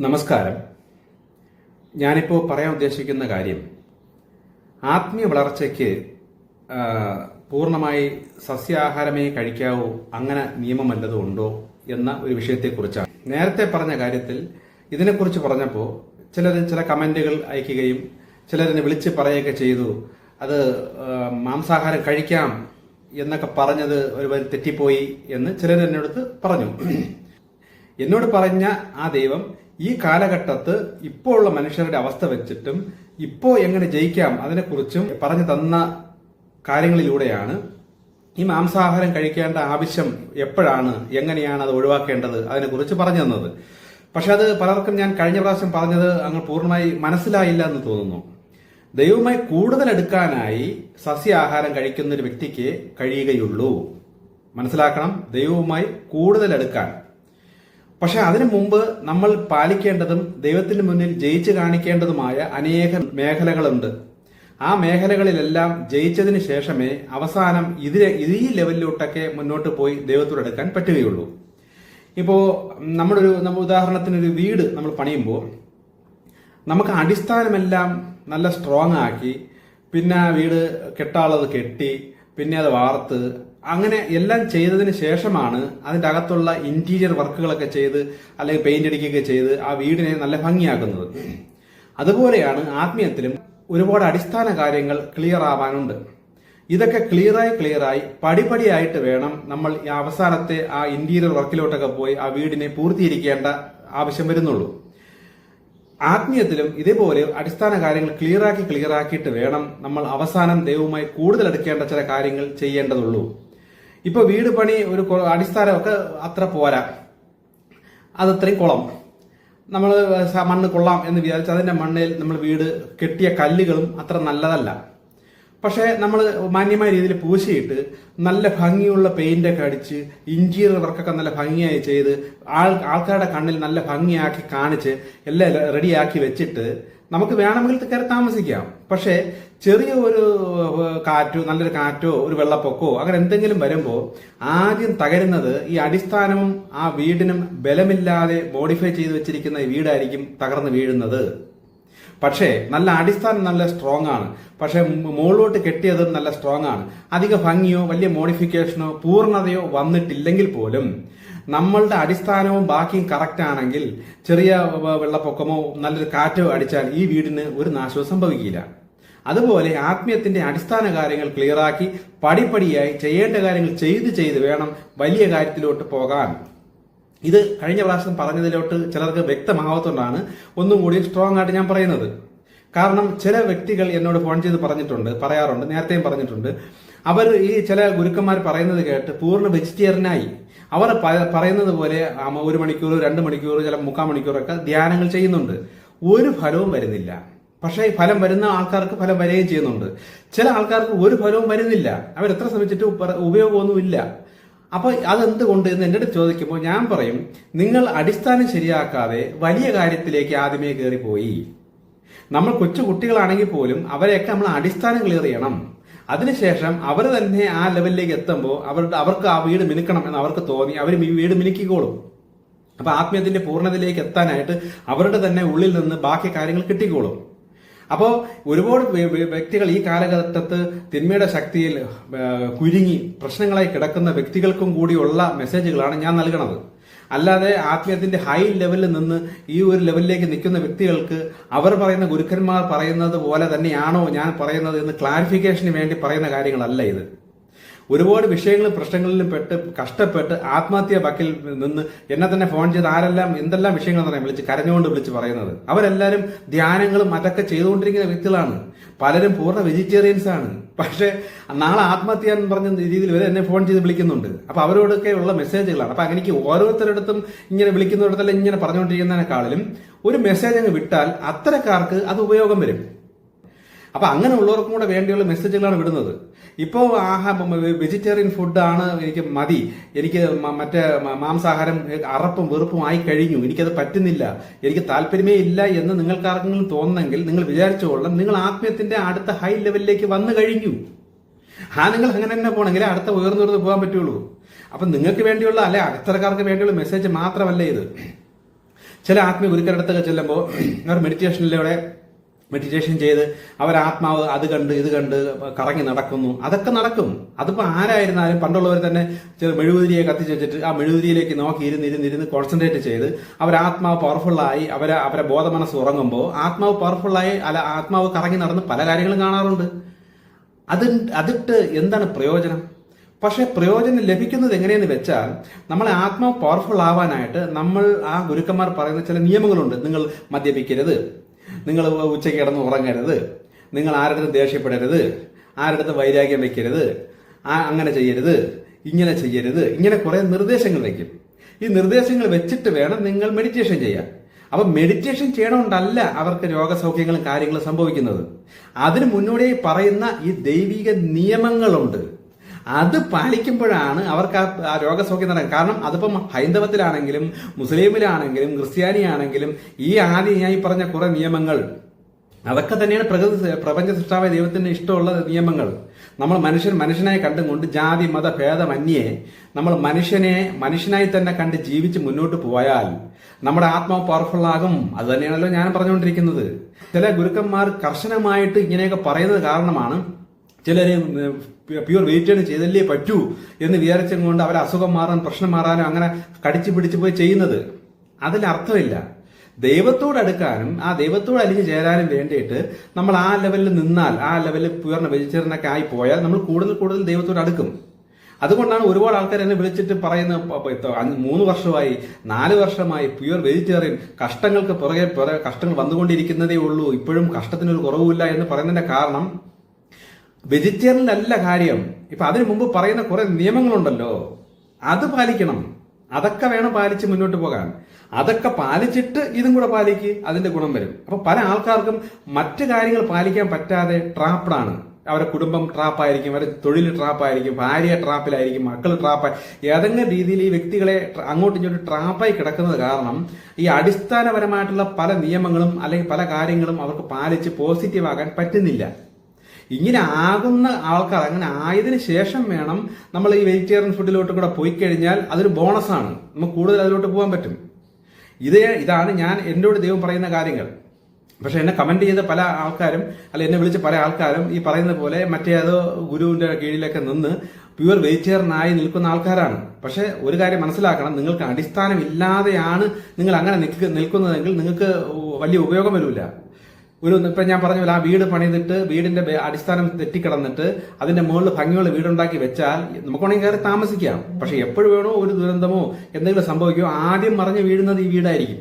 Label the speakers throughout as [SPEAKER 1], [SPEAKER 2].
[SPEAKER 1] നമസ്കാരം. ഞാനിപ്പോൾ പറയാൻ ഉദ്ദേശിക്കുന്ന കാര്യം ആത്മീയ വളർച്ചയ്ക്ക് പൂർണമായി സസ്യാഹാരമേ കഴിക്കാവൂ അങ്ങനെ നിയമം വല്ലതും ഉണ്ടോ എന്ന ഒരു വിഷയത്തെക്കുറിച്ചാണ്. നേരത്തെ പറഞ്ഞ കാര്യത്തിൽ ഇതിനെക്കുറിച്ച് പറഞ്ഞപ്പോൾ ചിലർ ചില കമന്റുകൾ അയക്കുകയും ചിലരിനെ വിളിച്ച് പറയുകയൊക്കെ ചെയ്തു. അത് മാംസാഹാരം കഴിക്കാം എന്നൊക്കെ പറഞ്ഞത് ഒരു തെറ്റിപ്പോയി എന്ന് ചിലർ പറഞ്ഞു. എന്നോട് പറഞ്ഞ ആ ദൈവം ഈ കാലഘട്ടത്ത് ഇപ്പോൾ ഉള്ള മനുഷ്യരുടെ അവസ്ഥ വെച്ചിട്ടും ഇപ്പോ എങ്ങനെ ജയിക്കാം അതിനെക്കുറിച്ചും പറഞ്ഞു തന്ന കാര്യങ്ങളിലൂടെയാണ് ഈ മാംസാഹാരം കഴിക്കേണ്ട ആവശ്യം എപ്പോഴാണ് എങ്ങനെയാണ് അത് ഒഴിവാക്കേണ്ടത് അതിനെക്കുറിച്ച് പറഞ്ഞു തന്നത്. പക്ഷെ അത് പലർക്കും ഞാൻ കഴിഞ്ഞ പ്രാവശ്യം പറഞ്ഞത് അങ്ങ് പൂർണമായി മനസ്സിലായില്ല എന്ന് തോന്നുന്നു. ദൈവമായി കൂടുതൽ എടുക്കാനായി സസ്യാഹാരം കഴിക്കുന്ന ഒരു വ്യക്തിക്ക് കഴിയുകയുള്ളൂ. മനസ്സിലാക്കണം ദൈവവുമായി കൂടുതൽ എടുക്കാൻ പക്ഷെ അതിനു മുമ്പ് നമ്മൾ പാലിക്കേണ്ടതും ദൈവത്തിന് മുന്നിൽ ജയിച്ചു കാണിക്കേണ്ടതുമായ അനേകം മേഖലകളുണ്ട്. ആ മേഖലകളിലെല്ലാം ജയിച്ചതിന് ശേഷമേ അവസാനം ഇതിലെ ഈ ലെവലിലോട്ടൊക്കെ മുന്നോട്ട് പോയി ദൈവത്തോട് എടുക്കാൻ പറ്റുകയുള്ളൂ. ഇപ്പോ നമ്മളൊരു നമ്മൾ ഉദാഹരണത്തിന് ഒരു വീട് നമ്മൾ പണിയുമ്പോൾ നമുക്ക് അടിസ്ഥാനമെല്ലാം നല്ല സ്ട്രോങ് ആക്കി പിന്നെ വീട് കെട്ടാളത് കെട്ടി പിന്നെ അത് വാർത്ത് അങ്ങനെ എല്ലാം ചെയ്തതിന് ശേഷമാണ് അതിന്റെ അകത്തുള്ള ഇന്റീരിയർ വർക്കുകളൊക്കെ ചെയ്ത് അല്ലെങ്കിൽ പെയിന്റ് അടിക്കുകയൊക്കെ ചെയ്ത് ആ വീടിനെ നല്ല ഭംഗിയാക്കുന്നത്. അതുപോലെയാണ് ആത്മീയത്തിലും ഒരുപാട് അടിസ്ഥാന കാര്യങ്ങൾ ക്ലിയർ ആവാനുണ്ട്. ഇതൊക്കെ ക്ലിയറായി ക്ലിയറായി പടിപടിയായിട്ട് വേണം നമ്മൾ ഈ അവസാനത്തെ ആ ഇന്റീരിയർ വർക്കിലോട്ടൊക്കെ പോയി ആ വീടിനെ പൂർത്തീകരിക്കേണ്ട ആവശ്യം വരുന്നുള്ളൂ. ആത്മീയത്തിലും ഇതേപോലെ അടിസ്ഥാന കാര്യങ്ങൾ ക്ലിയറാക്കി ക്ലിയറാക്കിയിട്ട് വേണം നമ്മൾ അവസാനം ദൈവവുമായി കൂടുതൽ എടുക്കേണ്ട ചില കാര്യങ്ങൾ ചെയ്യേണ്ടതുള്ളൂ. ഇപ്പൊ വീട് പണി ഒരു അടിസ്ഥാനമൊക്കെ അത്ര പോരാ. അത് അത്രയും കുളം നമ്മൾ മണ്ണ് കൊള്ളാം എന്ന് വിചാരിച്ച് അതിന്റെ മണ്ണിൽ നമ്മൾ വീട് കെട്ടിയ കല്ലുകളും അത്ര നല്ലതല്ല. പക്ഷേ നമ്മൾ മാന്യമായ രീതിയിൽ പൂശിയിട്ട് നല്ല ഭംഗിയുള്ള പെയിന്റ് ഒക്കെ അടിച്ച് ഇന്റീരിയർ വർക്കൊക്കെ നല്ല ഭംഗിയായി ചെയ്ത് ആൾ ആൾക്കാരുടെ കണ്ണിൽ നല്ല ഭംഗിയാക്കി കാണിച്ച് എല്ലാം റെഡിയാക്കി വെച്ചിട്ട് നമുക്ക് വേണമെങ്കിൽ കയറി താമസിക്കാം. പക്ഷേ ചെറിയ ഒരു കാറ്റോ നല്ലൊരു കാറ്റോ ഒരു വെള്ളപ്പൊക്കോ അങ്ങനെ എന്തെങ്കിലും വരുമ്പോൾ ആദ്യം തകരുന്നത് ഈ അടിസ്ഥാനവും ആ വീടിനും ബലമില്ലാതെ മോഡിഫൈ ചെയ്ത് വെച്ചിരിക്കുന്ന വീടായിരിക്കും തകർന്ന് വീഴുന്നത്. പക്ഷേ നല്ല അടിസ്ഥാനം നല്ല സ്ട്രോങ് ആണ്. പക്ഷേ മുകളിലോട്ട് കെട്ടിയതും നല്ല സ്ട്രോങ് ആണ്. അധിക ഭംഗിയോ വലിയ മോഡിഫിക്കേഷനോ പൂർണതയോ വന്നിട്ടില്ലെങ്കിൽ പോലും നമ്മളുടെ അടിസ്ഥാനവും ബാക്കിയും കറക്റ്റ് ആണെങ്കിൽ ചെറിയ വെള്ളപ്പൊക്കമോ നല്ലൊരു കാറ്റോ അടിച്ചാൽ ഈ വീടിന് ഒരു നാശവും സംഭവിക്കില്ല. അതുപോലെ ആത്മീയത്തിന്റെ അടിസ്ഥാന കാര്യങ്ങൾ ക്ലിയറാക്കി പടിപ്പടിയായി ചെയ്യേണ്ട കാര്യങ്ങൾ ചെയ്ത് ചെയ്ത് വേണം വലിയ കാര്യത്തിലോട്ട് പോകാൻ. ഇത് കഴിഞ്ഞ പ്രാവശ്യം പറഞ്ഞതിലോട്ട് ചിലർക്ക് വ്യക്തമാവാത്തതുകൊണ്ടാണ് ഒന്നും കൂടി സ്ട്രോങ് ആയിട്ട് ഞാൻ പറയുന്നത്. കാരണം ചില വ്യക്തികൾ എന്നോട് ഫോൺ ചെയ്ത് പറഞ്ഞിട്ടുണ്ട് പറയാറുണ്ട് നേരത്തെയും പറഞ്ഞിട്ടുണ്ട്. അവർ ഈ ചില ഗുരുക്കന്മാർ പറയുന്നത് കേട്ട് പൂർണ വെജിറ്റേറിയനായി. അവർ പറയുന്നത് പോലെ ഒരു മണിക്കൂർ രണ്ട് മണിക്കൂർ ചില മുക്കാൽ മണിക്കൂറൊക്കെ ധ്യാനങ്ങൾ ചെയ്യുന്നുണ്ട്. ഒരു ഫലവും വരുന്നില്ല. പക്ഷേ ഫലം വരുന്ന ആൾക്കാർക്ക് ഫലം വരികയും ചെയ്യുന്നുണ്ട്. ചില ആൾക്കാർക്ക് ഒരു ഫലവും വരുന്നില്ല. അവർ എത്ര ശ്രമിച്ചിട്ട് ഉപ- ഉപയോഗമൊന്നുമില്ല. അപ്പോൾ അതെന്തുകൊണ്ട് എന്ന് എന്റെ അടുത്ത് ചോദിക്കുമ്പോൾ ഞാൻ പറയും നിങ്ങൾ അടിസ്ഥാനം ശരിയാക്കാതെ വലിയ കാര്യത്തിലേക്ക് ആദ്യമേ കയറിപ്പോയി. നമ്മൾ കൊച്ചു കുട്ടികളാണെങ്കിൽ പോലും അവരെയൊക്കെ നമ്മൾ അടിസ്ഥാനം ക്ലിയർ ചെയ്യണം. അതിനുശേഷം അവർ തന്നെ ആ ലെവലിലേക്ക് എത്തുമ്പോൾ അവരുടെ അവർക്ക് ആ വീട് മിനുക്കണം എന്ന് അവർക്ക് തോന്നി. അവർ ഈ വീട് മിനുക്കിക്കോളും. അപ്പൊ ആത്മീയത്തിന്റെ പൂർണതയിലേക്ക് എത്താനായിട്ട് അവരുടെ തന്നെ ഉള്ളിൽ നിന്ന് ബാക്കി കാര്യങ്ങൾ കിട്ടിക്കോളും. അപ്പോൾ ഒരുപാട് വ്യ- വ്യ- വ്യക്തികൾ ഈ കാലഘട്ടത്ത് തിന്മയുടെ ശക്തിയിൽ കുരുങ്ങി പ്രശ്നങ്ങളായി കിടക്കുന്ന വ്യക്തികൾക്കും കൂടിയുള്ള മെസ്സേജുകളാണ് ഞാൻ നൽകണത്. അല്ലാതെ ആത്മീയത്തിന്റെ ഹൈ ലെവലിൽ നിന്ന് ഈ ഒരു ലെവലിലേക്ക് നിൽക്കുന്ന വ്യക്തികൾക്ക് അവർ പറയുന്ന ഗുരുക്കന്മാർ പറയുന്നത് പോലെ തന്നെയാണോ ഞാൻ പറയുന്നത് എന്ന് ക്ലാരിഫിക്കേഷന് വേണ്ടി പറയുന്ന കാര്യങ്ങളല്ല ഇത്. ഒരുപാട് വിഷയങ്ങളും പ്രശ്നങ്ങളിലും പെട്ട് കഷ്ടപ്പെട്ട് ആത്മഹത്യ വക്കിൽ നിന്ന് എന്നെ തന്നെ ഫോൺ ചെയ്ത് ആരെല്ലാം എന്തെല്ലാം വിഷയങ്ങൾ പറയാം വിളിച്ച് കരഞ്ഞുകൊണ്ട് വിളിച്ച് പറയുന്നത്. അവരെല്ലാവരും ധ്യാനങ്ങളും അതൊക്കെ ചെയ്തുകൊണ്ടിരിക്കുന്ന വ്യക്തികളാണ്. പലരും പൂർണ വെജിറ്റേറിയൻസ് ആണ്. പക്ഷേ നാളെ ആത്മഹത്യ എന്ന് പറഞ്ഞ രീതിയിൽ വരെ എന്നെ ഫോൺ ചെയ്ത് വിളിക്കുന്നുണ്ട്. അപ്പൊ അവരോടൊക്കെ ഉള്ള മെസ്സേജുകളാണ് അപ്പൊ അങ്ങനെ ഓരോരുത്തരിടത്തും ഇങ്ങനെ വിളിക്കുന്നിടത്തെല്ലാം ഇങ്ങനെ പറഞ്ഞുകൊണ്ടിരിക്കുന്നതിനെക്കാളിലും ഒരു മെസ്സേജ് അങ്ങ് വിട്ടാൽ അത്തരക്കാർക്ക് അത് ഉപയോഗം വരും. അപ്പൊ അങ്ങനെ ഉള്ളവർക്കും കൂടെ വേണ്ടിയുള്ള മെസ്സേജുകളാണ് വിടുന്നത്. ഇപ്പോൾ ആഹാ വെജിറ്റേറിയൻ ഫുഡാണ് എനിക്ക് മതി. എനിക്ക് മറ്റേ മാംസാഹാരം അറപ്പും വെറുപ്പും ആയി കഴിഞ്ഞു. എനിക്കത് പറ്റുന്നില്ല. എനിക്ക് താല്പര്യമേ ഇല്ല എന്ന് നിങ്ങൾക്ക് ആർക്കെങ്കിലും തോന്നുന്നെങ്കിൽ നിങ്ങൾ വിചാരിച്ചുകൊള്ളാം നിങ്ങൾ ആത്മീയത്തിന്റെ അടുത്ത ഹൈ ലെവലിലേക്ക് വന്നു കഴിഞ്ഞു. ആ നിങ്ങൾ അങ്ങനെ തന്നെ പോകണമെങ്കിൽ അടുത്ത ഉയർന്നുയർന്ന് പോകാൻ പറ്റുള്ളൂ. അപ്പൊ നിങ്ങൾക്ക് വേണ്ടിയുള്ള അല്ലെ അത്തരക്കാർക്ക് വേണ്ടിയുള്ള മെസ്സേജ് മാത്രമല്ല ഇത്. ചില ആത്മീയ ഗുരുക്കരടുത്തൊക്കെ ചെല്ലുമ്പോൾ അവർ മെഡിറ്റേഷനിലൂടെ മെഡിറ്റേഷൻ ചെയ്ത് അവർ ആത്മാവ് അത് കണ്ട് ഇത് കണ്ട് കറങ്ങി നടക്കുന്നു. അതൊക്കെ നടക്കും. അതിപ്പോൾ ആരായിരുന്നാലും പണ്ടുള്ളവർ തന്നെ മെഴുകുതിരിയെ കത്തിച്ച് വെച്ചിട്ട് ആ മെഴുകുതിരിയിലേക്ക് നോക്കി ഇരുന്ന് ഇരുന്ന് ഇരുന്ന് കോൺസെൻട്രേറ്റ് ചെയ്ത് അവർ ആത്മാവ് പവർഫുള്ളായി അവരെ അവരെ ബോധമനസ് ഉറങ്ങുമ്പോൾ ആത്മാവ് പവർഫുള്ളായി അല്ല ആത്മാവ് കറങ്ങി നടന്ന് പല കാര്യങ്ങളും കാണാറുണ്ട്. അത് അതിട്ട് എന്താണ് പ്രയോജനം? പക്ഷെ പ്രയോജനം ലഭിക്കുന്നത് എങ്ങനെയെന്ന് വെച്ചാൽ നമ്മളെ ആത്മാവ് പവർഫുൾ ആവാനായിട്ട് നമ്മൾ ആ ഗുരുക്കന്മാർ പറയുന്ന ചില നിയമങ്ങളുണ്ട്. നിങ്ങൾ മദ്യപിക്കരുത്. നിങ്ങൾ ഉച്ചയ്ക്ക് കിടന്ന് ഉറങ്ങരുത്. നിങ്ങൾ ആരുടെ ദേഷ്യപ്പെടരുത്. ആരുടെ വൈരാഗ്യം വെക്കരുത് അങ്ങനെ ചെയ്യരുത്. ഇങ്ങനെ ചെയ്യരുത്. ഇങ്ങനെ കുറേ നിർദ്ദേശങ്ങൾ വെക്കും ഈ നിർദ്ദേശങ്ങൾ വെച്ചിട്ട് വേണം നിങ്ങൾ മെഡിറ്റേഷൻ ചെയ്യാൻ. അപ്പൊ മെഡിറ്റേഷൻ ചെയ്യണമുണ്ടല്ല അവർക്ക് രോഗസൗഖ്യങ്ങളും കാര്യങ്ങളും സംഭവിക്കുന്നത്. അതിന് മുന്നോടിയായി പറയുന്ന ഈ ദൈവിക നിയമങ്ങളുണ്ട്. അത് പാലിക്കുമ്പോഴാണ് അവർക്ക് ആ രോഗസൗഖ്യം നടക്കുന്നത്. കാരണം അതിപ്പം ഹൈന്ദവത്തിലാണെങ്കിലും മുസ്ലിമിലാണെങ്കിലും ക്രിസ്ത്യാനിയാണെങ്കിലും ഈ ആദ്യം ഞാൻ ഈ പറഞ്ഞ കുറെ നിയമങ്ങൾ അതൊക്കെ തന്നെയാണ് പ്രകൃതി പ്രപഞ്ച സൃഷ്ടാവായ ദൈവത്തിന് ഇഷ്ടമുള്ള നിയമങ്ങൾ. നമ്മൾ മനുഷ്യൻ മനുഷ്യനായി കണ്ടുകൊണ്ട് ജാതി മത ഭേദമന്യേ നമ്മൾ മനുഷ്യനെ മനുഷ്യനായി തന്നെ കണ്ട് ജീവിച്ച് മുന്നോട്ട് പോയാൽ നമ്മുടെ ആത്മാവ് പവർഫുൾ ആകും. അത് തന്നെയാണല്ലോ ഞാൻ പറഞ്ഞുകൊണ്ടിരിക്കുന്നത്. ചില ഗുരുക്കന്മാർ കർശനമായിട്ട് ഇങ്ങനെയൊക്കെ പറയുന്നത് കാരണമാണ് ചിലര് പ്യൂർ വെജിറ്റേറിയൻ ചെയ്തല്ലേ പറ്റൂ എന്ന് വിചാരിച്ചും കൊണ്ട് അവരെ അസുഖം മാറാൻ പ്രശ്നം മാറാനും അങ്ങനെ കടിച്ചു പിടിച്ചു പോയി ചെയ്യുന്നത്. അതിൽ അർത്ഥമില്ല. ദൈവത്തോട് അടുക്കാനും ആ ദൈവത്തോട് അലിഞ്ഞു ചേരാനും വേണ്ടിയിട്ട് നമ്മൾ ആ ലെവലിൽ നിന്നാൽ ആ ലെവലിൽ പ്യൂർ വെജിറ്റേറിയനൊക്കെ ആയി പോയാൽ നമ്മൾ കൂടുതൽ കൂടുതൽ ദൈവത്തോട് അടുക്കും. അതുകൊണ്ടാണ് ഒരുപാട് ആൾക്കാർ എന്നെ വിളിച്ചിട്ട് പറയുന്ന മൂന്ന് വർഷമായി നാല് വർഷമായി പ്യുവർ വെജിറ്റേറിയൻ കഷ്ടങ്ങൾക്ക് പുറകെ കഷ്ടങ്ങൾ വന്നുകൊണ്ടിരിക്കുന്നതേ ഉള്ളൂ. ഇപ്പോഴും കഷ്ടത്തിനൊരു കുറവുമില്ല എന്ന് പറയുന്നതിന്റെ കാരണം വെജിറ്റേറിയനിലല്ല കാര്യം. ഇപ്പൊ അതിനു മുമ്പ് പറയുന്ന കുറെ നിയമങ്ങളുണ്ടല്ലോ. അത് പാലിക്കണം. അതൊക്കെ വേണം പാലിച്ച് മുന്നോട്ട് പോകാൻ. അതൊക്കെ പാലിച്ചിട്ട് ഇതും കൂടെ പാലിക്ക് അതിന്റെ ഗുണം വരും. അപ്പൊ പല ആൾക്കാർക്കും മറ്റു കാര്യങ്ങൾ പാലിക്കാൻ പറ്റാതെ ട്രാപ്ഡാണ് അവരുടെ കുടുംബം ട്രാപ്പായിരിക്കും അവരുടെ തൊഴിൽ ട്രാപ്പായിരിക്കും ഭാര്യ ട്രാപ്പിലായിരിക്കും മക്കൾ ട്രാപ്പായി ഏതെങ്കിലും രീതിയിൽ ഈ വ്യക്തികളെ അങ്ങോട്ടും ഇങ്ങോട്ടും ട്രാപ്പായി കിടക്കുന്നത് കാരണം ഈ അടിസ്ഥാനപരമായിട്ടുള്ള പല നിയമങ്ങളും അല്ലെങ്കിൽ പല കാര്യങ്ങളും അവർക്ക് പാലിച്ച് പോസിറ്റീവ് ആകാൻ പറ്റുന്നില്ല. ഇങ്ങനെ ആകുന്ന ആൾക്കാർ അങ്ങനെ ആയതിനു ശേഷം വേണം നമ്മൾ ഈ വെജിറ്റേറിയൻ ഫുഡിലോട്ട് കൂടെ പോയി കഴിഞ്ഞാൽ അതൊരു ബോണസാണ്. നമുക്ക് കൂടുതൽ അതിലോട്ട് പോകാൻ പറ്റും. ഇതേ ഇതാണ് ഞാൻ എന്നോട് ദൈവം പറയുന്ന കാര്യങ്ങൾ. പക്ഷെ എന്നെ കമന്റ് ചെയ്ത പല ആൾക്കാരും അല്ല എന്നെ വിളിച്ച പല ആൾക്കാരും ഈ പറയുന്ന പോലെ മറ്റേ ഗുരുവിന്റെ കീഴിലൊക്കെ നിന്ന് പ്യുവർ വെജിറ്റേറിയനായി നിൽക്കുന്ന ആൾക്കാരാണ്. പക്ഷെ ഒരു കാര്യം മനസ്സിലാക്കണം നിങ്ങൾക്ക് അടിസ്ഥാനമില്ലാതെയാണ് നിങ്ങൾ അങ്ങനെ നിൽക്കുന്നതെങ്കിൽ നിങ്ങൾക്ക് വലിയ ഉപയോഗം വരില്ല ഒരു ഇപ്പൊ ഞാൻ പറഞ്ഞ പോലെ ആ വീട് പണിതിട്ട് വീടിന്റെ അടിസ്ഥാനം തെറ്റിക്കിടന്നിട്ട് അതിന്റെ മുകളിൽ ഭംഗിയുള്ള വീടുണ്ടാക്കി വെച്ചാൽ നമുക്ക് വേണമെങ്കിൽ കയറി താമസിക്കാം. പക്ഷെ എപ്പോഴും വേണോ ഒരു ദുരന്തമോ എന്തെങ്കിലും സംഭവിക്കുമോ ആദ്യം മറിഞ്ഞു വീഴുന്നത് ഈ വീടായിരിക്കും.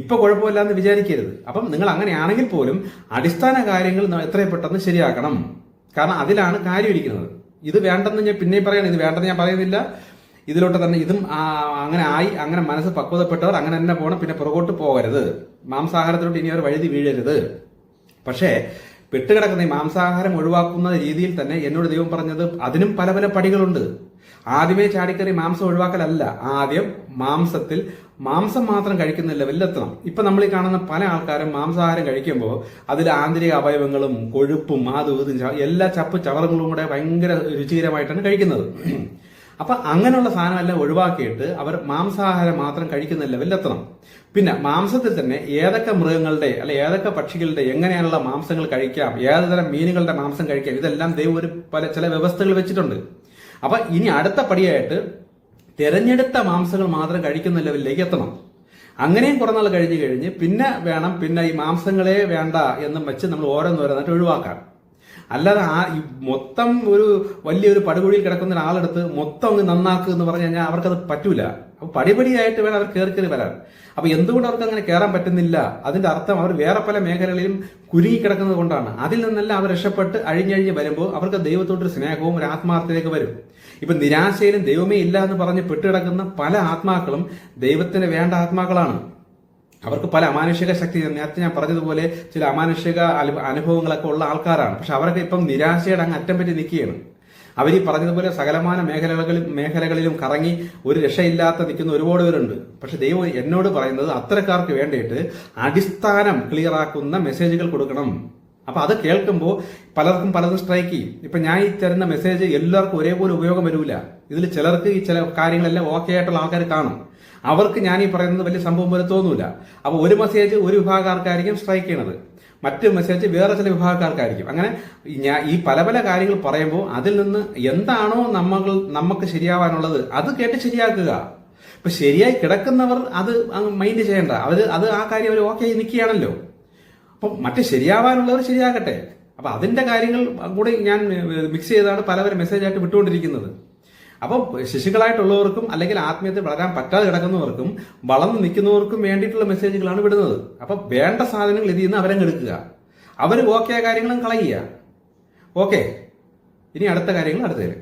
[SPEAKER 1] ഇപ്പൊ കുഴപ്പമില്ല എന്ന് വിചാരിക്കരുത്. അപ്പം നിങ്ങൾ അങ്ങനെയാണെങ്കിൽ പോലും അടിസ്ഥാന കാര്യങ്ങൾ എത്രയും പെട്ടെന്ന് ശരിയാക്കണം. കാരണം അതിലാണ് കാര്യം ഇരിക്കുന്നത്. ഇത് വേണ്ടെന്ന് ഞാൻ പിന്നെ പറയണം ഇത് വേണ്ടെന്ന് ഞാൻ പറയുന്നില്ല. ഇതിലോട്ട് തന്നെ ഇതും അങ്ങനെ ആയി അങ്ങനെ മനസ്സ് പക്വതപ്പെട്ടവർ അങ്ങനെ തന്നെ പോകണം പിന്നെ പുറകോട്ട് പോകരുത്. മാംസാഹാരത്തിലോട്ട് ഇനി അവർ വഴുതി വീഴരുത്. പക്ഷേ പെട്ടുകിടക്കുന്ന ഈ മാംസാഹാരം ഒഴിവാക്കുന്ന രീതിയിൽ തന്നെ എന്നോട് ദൈവം പറഞ്ഞത് അതിനും പല പല പടികളുണ്ട്. ആദ്യമേ ചാടിക്കറി മാംസം ഒഴിവാക്കലല്ല. ആദ്യം മാംസത്തിൽ മാംസം മാത്രം കഴിക്കുന്ന ലെവലിലെത്തണം ഇപ്പൊ നമ്മൾ ഈ കാണുന്ന പല ആൾക്കാരും മാംസാഹാരം കഴിക്കുമ്പോൾ അതിൽ ആന്തരിക അവയവങ്ങളും കൊഴുപ്പും അതും ഇതും എല്ലാ ചപ്പ് ചവറുകളും കൂടെ ഭയങ്കര രുചികരമായിട്ടാണ് കഴിക്കുന്നത്. അപ്പൊ അങ്ങനെയുള്ള സാധനമെല്ലാം ഒഴിവാക്കിയിട്ട് അവർ മാംസാഹാരം മാത്രം കഴിക്കുന്ന ലെവലിലെത്തണം പിന്നെ മാംസത്തിൽ തന്നെ ഏതൊക്കെ മൃഗങ്ങളുടെ അല്ലെ ഏതൊക്കെ പക്ഷികളുടെ എങ്ങനെയാണുള്ള മാംസങ്ങൾ കഴിക്കാം ഏതുതരം മീനുകളുടെ മാംസം കഴിക്കാം ഇതെല്ലാം ദൈവം ഒരു പല ചില വ്യവസ്ഥകൾ വെച്ചിട്ടുണ്ട്. അപ്പൊ ഇനി അടുത്ത പടിയായിട്ട് തിരഞ്ഞെടുത്ത മാംസങ്ങൾ മാത്രം കഴിക്കുന്ന ലെവലിലേക്ക് എത്തണം. അങ്ങനെയും കുറെ നാൾ കഴിഞ്ഞ് കഴിഞ്ഞ് പിന്നെ വേണം പിന്നെ ഈ മാംസങ്ങളെ വേണ്ട എന്നും വെച്ച് നമ്മൾ ഓരോന്നോരോന്നായിട്ട് ഒഴിവാക്കാം അല്ലാതെ ആ ഈ മൊത്തം ഒരു വലിയൊരു പടുകുഴിയിൽ കിടക്കുന്ന ഒരാളെടുത്ത് മൊത്തം അങ്ങ് നന്നാക്കുക എന്ന് പറഞ്ഞു കഴിഞ്ഞാൽ അവർക്കത് പറ്റൂല. അപ്പൊ പടിപടിയായിട്ട് വേണം അവർ കയറി കയറി വരാൻ. അപ്പൊ എന്തുകൊണ്ട് അവർക്ക് അങ്ങനെ കയറാൻ പറ്റുന്നില്ല? അതിന്റെ അർത്ഥം അവർ വേറെ പല മേഖലകളിലും കുരുങ്ങി കിടക്കുന്നത് കൊണ്ടാണ്. അതിൽ നിന്നെല്ലാം അവർ രക്ഷപ്പെട്ട് അഴിഞ്ഞഴിഞ്ഞ് വരുമ്പോൾ അവർക്ക് ദൈവത്തോട്ടൊരു സ്നേഹവും ഒരു ആത്മാർത്ഥതയൊക്കെ വരും. ഇപ്പൊ നിരാശയിലും ദൈവമേ ഇല്ല എന്ന് പറഞ്ഞ് പെട്ടുകിടക്കുന്ന പല ആത്മാക്കളും ദൈവത്തിന് വേണ്ട ആത്മാക്കളാണ്. അവർക്ക് പല അമാനുഷിക ശക്തി നേരത്തെ ഞാൻ പറഞ്ഞതുപോലെ ചില അമാനുഷിക അനുഭവങ്ങളൊക്കെ ഉള്ള ആൾക്കാരാണ്. പക്ഷെ അവരൊക്കെ ഇപ്പം നിരാശയുടെ അങ്ങ് അറ്റം പറ്റി നിൽക്കുകയാണ്. അവർ ഈ പറഞ്ഞതുപോലെ സകലമാന മേഖലകളിലും മേഖലകളിലും കറങ്ങി ഒരു രക്ഷയില്ലാത്ത നിൽക്കുന്ന ഒരുപാട് പേരുണ്ട്. പക്ഷെ ദൈവം എന്നോട് പറയുന്നത് അത്തരക്കാർക്ക് വേണ്ടിയിട്ട് അടിസ്ഥാനം ക്ലിയർ ആക്കുന്ന മെസ്സേജുകൾ കൊടുക്കണം. അപ്പൊ അത് കേൾക്കുമ്പോൾ പലർക്കും പലതും സ്ട്രൈക്ക് ചെയ്യും. ഇപ്പൊ ഞാൻ ഈ തരുന്ന മെസ്സേജ് എല്ലാവർക്കും ഒരേപോലെ ഉപയോഗം വരില്ല ഇതിൽ ചിലർക്ക് ഈ ചില കാര്യങ്ങളെല്ലാം ഓക്കെ ആയിട്ടുള്ള ആൾക്കാർ കാണും. അവർക്ക് ഞാൻ ഈ പറയുന്നത് വലിയ സംഭവം പോലെ തോന്നൂല. അപ്പോൾ ഒരു മെസ്സേജ് ഒരു വിഭാഗക്കാർക്കായിരിക്കും സ്ട്രൈക്ക് ചെയ്യണത്. മറ്റു മെസ്സേജ് വേറെ ചില വിഭാഗക്കാർക്കായിരിക്കും. അങ്ങനെ ഞാൻ ഈ പല പല കാര്യങ്ങൾ പറയുമ്പോൾ അതിൽ നിന്ന് എന്താണോ നമ്മൾ നമുക്ക് ശരിയാവാനുള്ളത് അത് കേട്ട് ശരിയാക്കുക. ഇപ്പൊ ശരിയായി കിടക്കുന്നവർ അത് മൈൻഡ് ചെയ്യേണ്ട. അവർ അത് ആ കാര്യം അവർ ഓക്കെ നിൽക്കുകയാണല്ലോ. അപ്പം മറ്റു ശരിയാവാനുള്ളവർ ശരിയാകട്ടെ. അപ്പൊ അതിന്റെ കാര്യങ്ങൾ കൂടെ ഞാൻ മിക്സ് ചെയ്താണ് പലവരും മെസ്സേജായിട്ട് വിട്ടുകൊണ്ടിരിക്കുന്നത്. അപ്പം ശിശുക്കളായിട്ടുള്ളവർക്കും അല്ലെങ്കിൽ ആത്മീയത്തിൽ വളരാൻ പറ്റാതെ കിടക്കുന്നവർക്കും വളർന്നു നിൽക്കുന്നവർക്കും വേണ്ടിയിട്ടുള്ള മെസ്സേജുകളാണ് വിടുന്നത്. അപ്പം വേണ്ട സാധനങ്ങൾ ഇതിൽ നിന്ന് അവരെ എടുക്കുക. അവർ ഓക്കെ കാര്യങ്ങളും കളയുക. ഓക്കെ ഇനി അടുത്ത കാര്യങ്ങൾ അടുത്തതിൽ